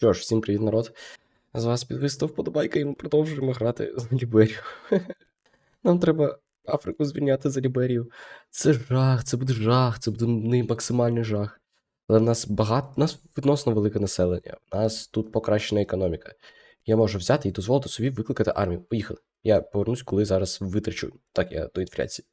Що ж, всім привіт, народ. З вас підвисто вподобайка, і ми продовжуємо грати за Ліберію. Нам треба Африку звільняти за Ліберію. Це жах, це буде жах, це буде не максимальний жах. Але в нас багато, в нас відносно велике населення, в нас тут покращена економіка. Я можу взяти і дозволити собі викликати армію. Поїхали. Я повернусь, коли зараз витрачу. Так, я до інфляції.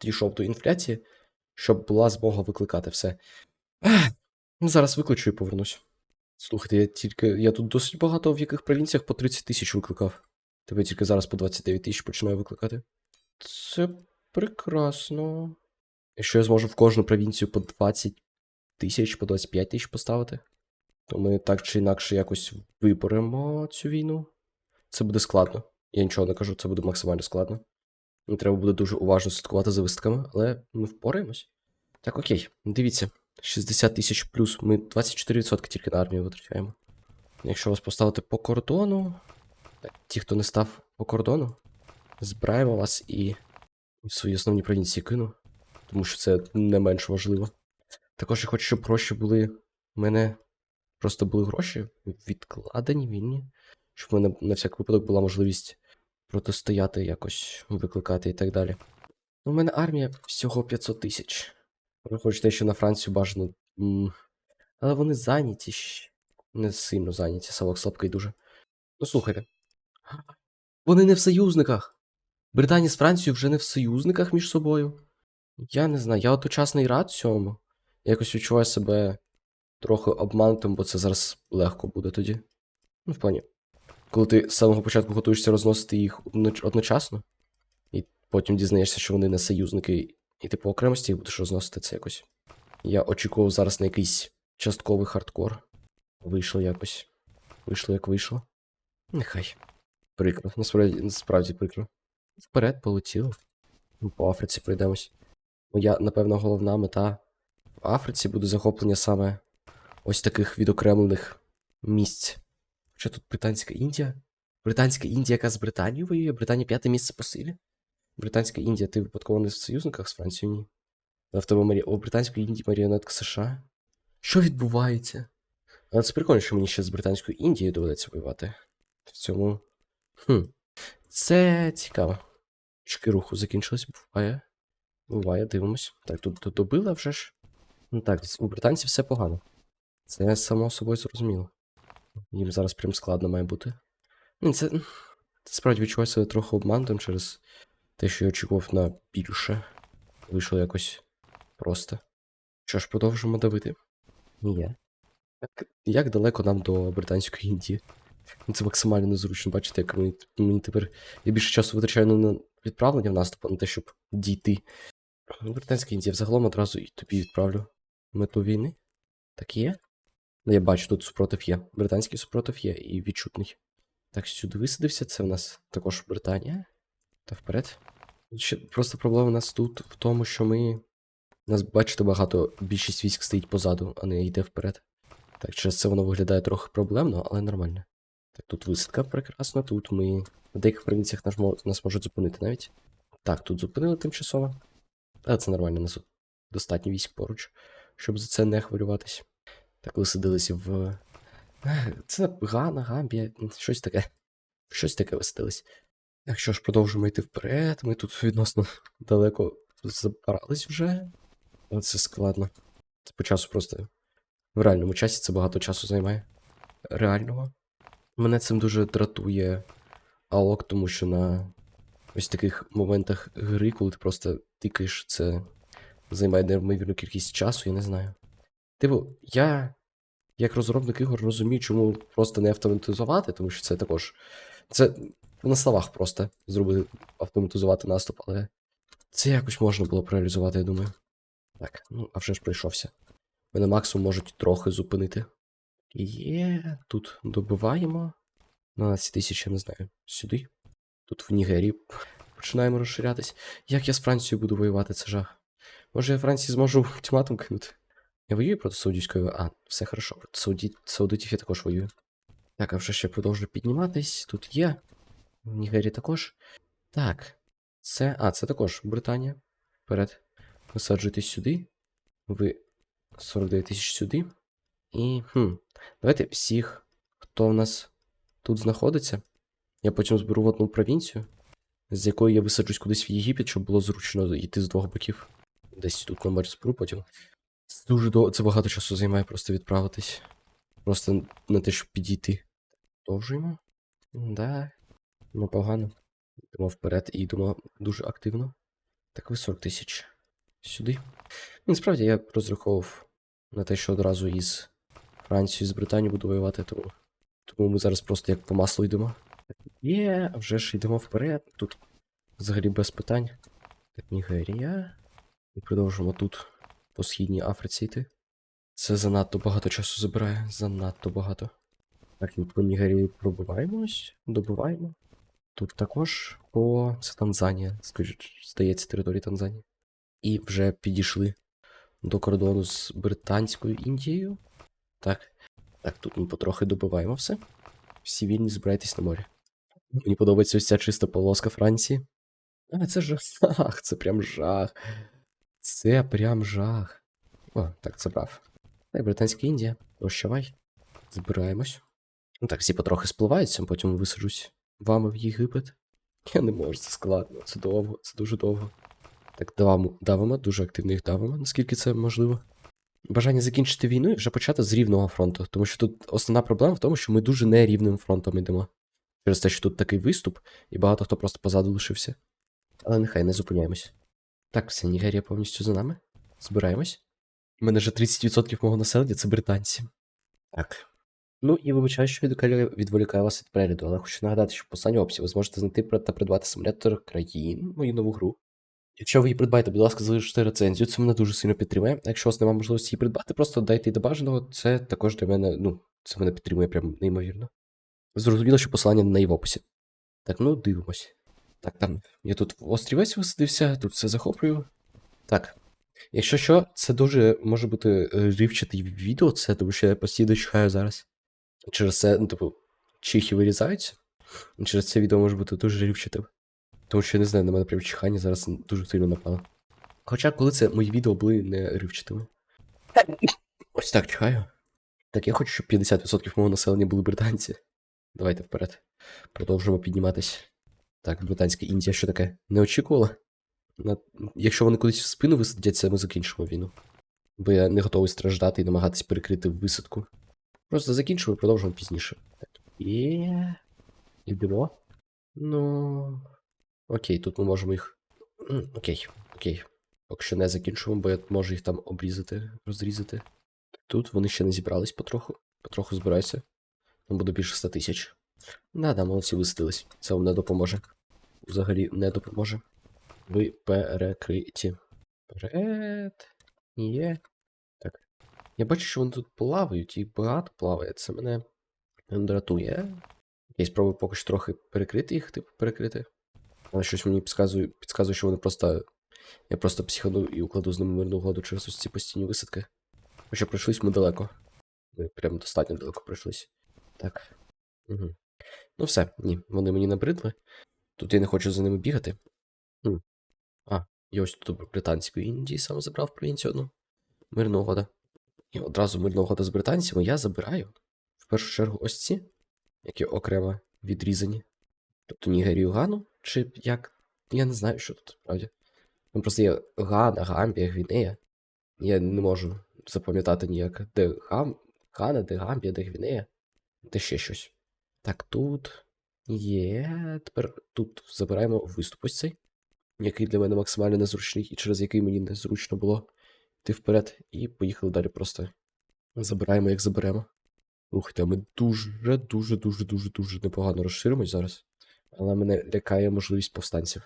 Дійшов до інфляції, щоб була змога викликати все. Ну, Зараз викличу і повернусь. Слухайте, я тільки. Я тут досить багато в яких провінціях по 30 тисяч викликав. Тебе тільки зараз по 29 тисяч починаю викликати. Це прекрасно. Якщо я зможу в кожну провінцію по 20 тисяч, по 25 тисяч поставити, то ми так чи інакше якось виборемо цю війну. Це буде складно. Я нічого не кажу, це буде максимально складно. Треба буде дуже уважно слідкувати за висадками, але ми впораємось. Так, окей, дивіться. 60 тисяч плюс. Ми 24% тільки на армію витрачаємо. Якщо вас поставити по кордону. Ті, хто не став по кордону, збираємо вас і в свої основні провінції кину. Тому що це не менш важливо. Також я хочу, щоб гроші були. У мене просто були гроші відкладені вільні. Щоб в мене на всяк випадок була можливість протистояти якось, викликати і так далі. У мене армія всього 500 тисяч. Ви хочете, що на Францію бажано. Але вони зайняті. Не сильно зайняті, Савок слабкий дуже. Ну слухайте. Вони не в союзниках. Британія з Францією вже не в союзниках між собою. Я не знаю, я одночасний рад цьому. Якось відчуваю себе трохи обманутим, бо це зараз легко буде тоді. Ну, в плані. Коли ти з самого початку готуєшся розносити їх одночасно, і потім дізнаєшся, що вони не союзники, і ти по окремості будеш розносити це якось. Я очікував зараз на якийсь частковий хардкор. Вийшло якось. Вийшло як вийшло. Нехай. Прикро. Насправді, насправді прикро. Вперед полетіло. Ну, По Африці пройдемось. Моя, напевно, головна мета в Африці буде захоплення саме ось таких відокремлених місць. Що тут Британська Індія? Британська Індія, яка з Британією воює? Британія п'яте місце по силі? Британська Індія, ти випадково не в союзниках з Францією? Ні. А в тебе Марі... О, Британської Індії маріонетка США? Що відбувається? Але це прикольно, що мені ще з Британською Індією доведеться воювати. В цьому. Хм. Це цікаво. Чки руху закінчились, буває. Буває, дивимось. Так, тут, добили вже ж. Ну так, у британців все погано. Це само собою зрозуміло. Їм зараз прям складно має бути. Ну, це, це справді відчуваю себе трохи обманутим через те, що я очікував на більше. Вийшло якось просто. Що ж, продовжимо давити? Ні. Як, як далеко нам до Британської Індії? Це максимально незручно, бачите, як мені, мені тепер. Я більше часу витрачаю на відправлення в наступ, а на те, щоб дійти. Британська Індія взагалом одразу і тобі відправлю мету війни. Так є? Ну, я бачу, тут супротив є. Британський супротив є і відчутний. Так, сюди висадився, це в нас також Британія. Та вперед. Просто проблема у нас тут в тому, що ми. Нас, бачите, багато більшість військ стоїть позаду, а не йде вперед. Так, через це воно виглядає трохи проблемно, але нормально. Так, тут висадка прекрасна, тут ми. В деяких провінціях нас, нас можуть зупинити навіть. Так, тут зупинили тимчасово. Але це нормально, у нас достатньо військ поруч, щоб за це не хвилюватись. Так, висадилися в. Це Гана, Гамбія, щось таке. Щось таке висадились. Так що ж, продовжуємо йти вперед. Ми тут відносно далеко забрались вже. Але це складно. Це по часу просто. В реальному часі це багато часу займає. Реального. Мене цим дуже дратує Алок, тому що на ось таких моментах гри, коли ти просто тикаєш, це займає неймовірну кількість часу, я не знаю. Типу, я, як розробник ігор, розумію, чому просто не автоматизувати, тому що це також. Це на словах просто зробити автоматизувати наступ, але це якось можна було б я думаю. Так, ну, а вже ж пройшовся. Мене максимум можуть трохи зупинити. Є, тут добиваємо. 12 тисяч, я не знаю. Сюди. Тут в Нігерії починаємо розширятись. Як я з Францією буду воювати, це жах. Може я Франції зможу ультиматум кинути? Я воюю проти Саудівської. А, все хорошо. Проти Сауді... Саудитів я також воюю. Так, а вже ще продовжую підніматись. Тут є. В Нігерії також. Так. Це. А, це також Британія. Вперед. Висаджуйтесь сюди. Ви 49 тисяч сюди. І. Хм. Давайте всіх хто в нас тут знаходиться. Я потім зберу в одну провінцію, з якої я висаджусь кудись в Єгипет, щоб було зручно йти з двох боків. Десь тут на морі зберу потім. Це дуже довго, це багато часу займає просто відправитись. Просто на те, щоб підійти. Продовжуємо. Да. Непогано. Йдемо вперед і йдемо дуже активно. Так ви 40 тисяч. Сюди. Насправді я розраховував на те, що одразу із Францією, з Британією буду воювати, тому, тому ми зараз просто як по маслу йдемо. Є, вже ж йдемо вперед. Тут взагалі без питань. Так, Нігерія. І продовжимо тут по східній Африці йти. Це занадто багато часу забирає. Занадто багато. Так, і по Нігерії пробиваємось, добиваємо. Тут також по. Це Танзанія, здається, території Танзанії. І вже підійшли до кордону з Британською Індією. Так. Так, тут ми потрохи добиваємо все. Всі вільні збирайтесь на морі. Мені подобається ось ця чиста полоска Франції. А, це жах, це прям жах. Це прям жах. О, так, це прав. Так, Британська Індія, прощавай. Збираємось. Ну так, всі потрохи спливаються, потім висаджусь вами в Єгипет. Я не можу, це складно, це довго, це дуже довго. Так, давимо, давимо, дуже активно їх давимо, наскільки це можливо. Бажання закінчити війну і вже почати з рівного фронту, тому що тут основна проблема в тому, що ми дуже нерівним фронтом йдемо. Через те, що тут такий виступ, і багато хто просто позаду лишився. Але нехай не зупиняємось. Так, все, Нігерія повністю за нами. Збираємось. У мене вже 30% мого населення це британці. Так. Ну і вибачаю, що відволікаю, відволікаю вас від перегляду, але хочу нагадати, що в останній описі ви зможете знайти та придбати симулятор країн, мою нову гру. Якщо ви її придбаєте, будь ласка, залиште рецензію, це мене дуже сильно підтримує. Якщо у вас немає можливості її придбати, просто дайте до бажаного, це також для мене, ну, це мене підтримує прям неймовірно. Зрозуміло, що посилання на неї в описі. Так, ну дивимось. Так, там. Я тут в острівець висадився, тут все захоплюю. Так. Якщо що, це дуже може бути е, рівчатий відео, це тому що я постійно чекаю зараз. Через це, ну, типу, чихи вирізаються. Через це відео може бути дуже рівчатим. Тому що я не знаю, на мене прям чихання зараз дуже сильно напало. Хоча, коли це мої відео були не ривчатими. Ось так чихаю. Так, я хочу, щоб 50% мого населення були британці. Давайте вперед. Продовжимо підніматись. Так, британська Індія, що таке? Не очікувала? На... Якщо вони кудись в спину висадяться, ми закінчимо війну. Бо я не готовий страждати і намагатись перекрити висадку. Просто закінчимо і продовжимо пізніше. Так. І... Йдемо. Ну. Окей, тут ми можемо їх. Окей, окей. Поки що не закінчуємо, бо я можу їх там обрізати, розрізати. Тут вони ще не зібрались потроху. Потроху збираються. Там буде більше 100 тисяч. Да-да, молодці висадились. Це вам не допоможе. Взагалі не допоможе. Ви перекриті. Вперед. Є. Я бачу, що вони тут плавають, і багато плаває. Це мене дратує. Я спробую поки що трохи перекрити їх, типу, перекрити. Але щось мені підказує, підказує, що вони просто. Я просто психану і укладу з ними мирну угоду через ось ці постійні висадки. Хоча пройшлись ми далеко. Ми прям достатньо далеко пройшлись. Так. Угу. Ну все, ні, вони мені набридли. Тут я не хочу за ними бігати. М. А, я ось тут британської Індії сам забрав провінцію одну. Мирна угода. І одразу мирна угода з британцями я забираю. В першу чергу ось ці, які окремо відрізані. Тобто Нігерію Гану, чи як. Я не знаю, що тут, справді. Там просто є Гана, Гамбія, Гвінея. Я не можу запам'ятати ніяк, де Гам... Гана, де Гамбія, де Гвінея, де ще щось. Так, тут є. Тепер тут забираємо виступ ось цей, який для мене максимально незручний, і через який мені незручно було йти вперед. І поїхали далі просто. Забираємо, як заберемо. Слухайте, ми дуже, дуже, дуже, дуже, непогано розширимось зараз. Але мене лякає можливість повстанців.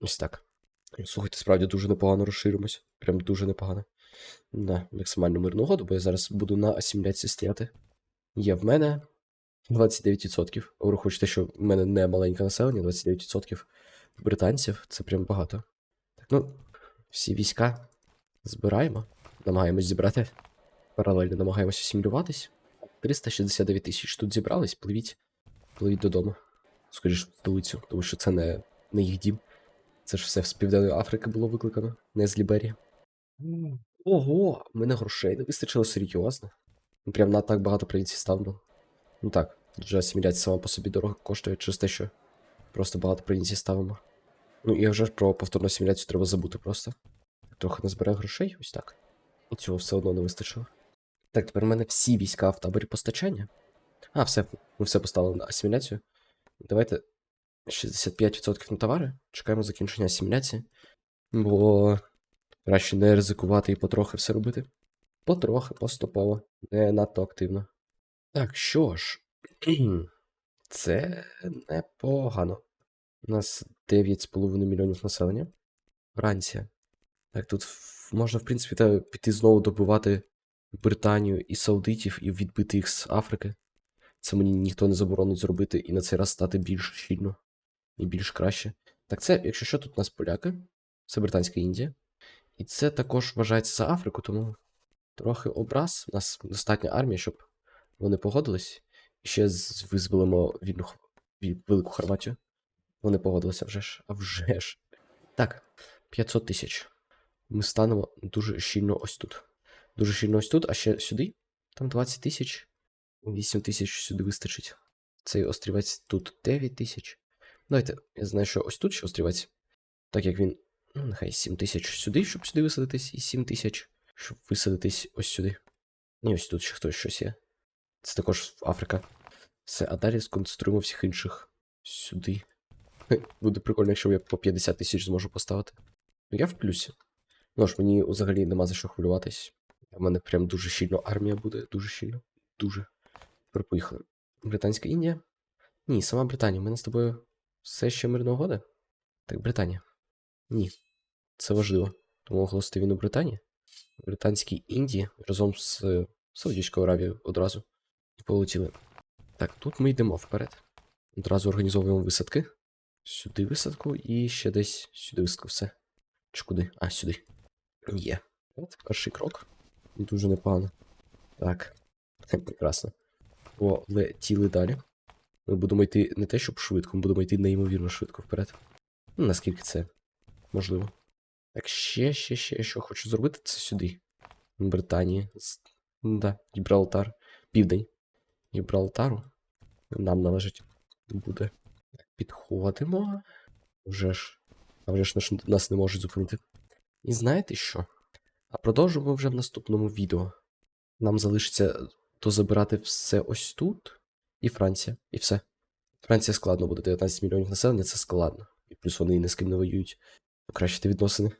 Ось так. Слухайте, справді дуже непогано розширимось. Прям дуже непогано. Да, максимально мирну угоду, бо я зараз буду на асиміляції стояти. Є в мене 29%. Врахуйте, що в мене не маленьке населення, 29% британців. Це прям багато. Так, ну, всі війська збираємо. Намагаємось зібрати. Паралельно намагаємося асимілюватись. 369 тисяч тут зібрались, пливіть. Пливіть додому. Скоріше в столицю, тому що це не, не їх дім. Це ж все з Південної Африки було викликано, не з Ліберії. Ого, мене грошей не вистачило серйозно. Ну, Прям на так багато провінцій ставлю. Ну так, вже асиміляція сама по собі дорого коштує через те, що просто багато провінцій ставимо. Ну і вже ж про повторну асиміляцію треба забути просто. Трохи назбере грошей, ось так. І цього все одно не вистачило. Так, тепер в мене всі війська в таборі постачання. А, все, ми все поставили на асиміляцію. Давайте 65% на товари. Чекаємо закінчення асиміляції. Бо краще не ризикувати і потрохи все робити. Потрохи, поступово, не надто активно. Так, що ж, це непогано. У нас 9,5 мільйонів населення. Франція. Так, тут можна, в принципі, та піти знову добивати Британію і Саудитів і відбити їх з Африки. Це мені ніхто не заборонить зробити і на цей раз стати більш щільно і більш краще. Так, це, якщо що, тут у нас поляки, це Британська Індія. І це також вважається за Африку, тому трохи образ. У нас достатня армія, щоб вони погодились. І ще визволимо вільну Велику Хорватію. Вони погодилися вже ж. А вже ж. Так, 500 тисяч. Ми станемо дуже щільно ось тут. Дуже щільно ось тут, а ще сюди. Там 20 тисяч. 8 тисяч сюди вистачить. Цей острівець тут 9 тисяч. Давайте, я знаю, що ось тут ще острівець. Так як він. Ну, нехай 7 тисяч сюди, щоб сюди висадитись, і 7 тисяч, щоб висадитись ось сюди. І ось тут ще хтось щось є. Це також Африка. Все, а далі сконцентруємо всіх інших сюди. Буде прикольно, якщо я по 50 тисяч зможу поставити. Ну, я в плюсі. Ну ж, мені взагалі нема за що хвилюватись. У мене прям дуже щільно армія буде, дуже щільно. Дуже. Тепер поїхали. Британська Індія? Ні, сама Британія. У мене з тобою все ще мирна угода? Так, Британія. Ні. Це важливо. Тому оголосити війну Британії. Британській Індії разом з Саудівською Аравією одразу. І полетіли. Так, тут ми йдемо вперед. Одразу організовуємо висадки. Сюди висадку і ще десь сюди висадку. Все. Чи куди? А, сюди. Є. От перший крок. Дуже непогано. Так. Прекрасно. Полетіли далі. Ми будемо йти не те, щоб швидко, ми будемо йти неймовірно швидко вперед. Ну, наскільки це можливо. Так, ще, ще, ще, що хочу зробити, це сюди. Британії. З- Да, Гібралтар. Південь. Гібралтару. Нам належить буде. Підходимо. Вже ж. А вже ж нас не можуть зупинити. І знаєте що? А продовжимо вже в наступному відео. Нам залишиться дозабирати все ось тут. І Франція. І все. Франція складно буде. 19 мільйонів населення це складно. І плюс вони ні з ким не воюють. Покращити відносини.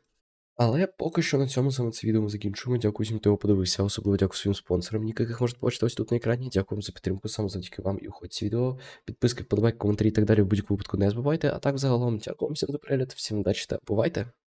Але поки що на цьому саме це відео ми закінчуємо. Дякую всім, хто подивився. Особливо дякую своїм спонсорам, яких можете побачити ось тут на екрані. Дякую вам за підтримку, саме завдяки вам і уходь ці відео. Підписки, вподобайки, коментарі і так далі в будь-якому випадку не забувайте. А так загалом дякую всім за перегляд, всім удачі та бувайте!